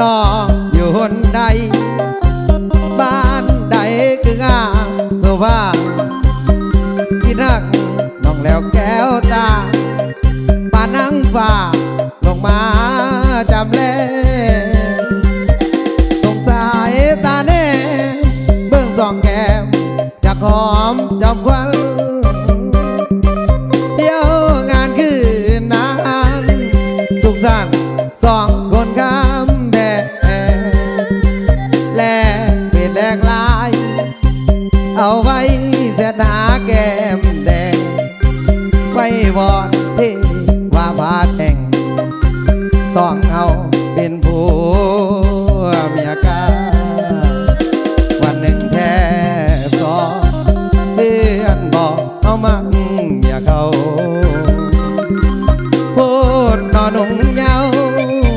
น้องอยู่หนใด บ้านใดคืองามสุภาพที่นักน้องแล้วแก้วตาป่านังฟ้าลงมาจำแลสงสายตาแน่ เบื้องสองแก้มอยากหอมจอมควันเที่ยวงานคืนนานสุขสันต์สองคนข้า แตกลาย เอาไว้เสียหนาแก้มแดงไว้วอนที่ว่าพาแต่งต้องเอาเป็นผัวเมียกาวันหนึ่งแท้สองเพื่อนบอกเอามาเมียเขาพูดนอนหนุ่ม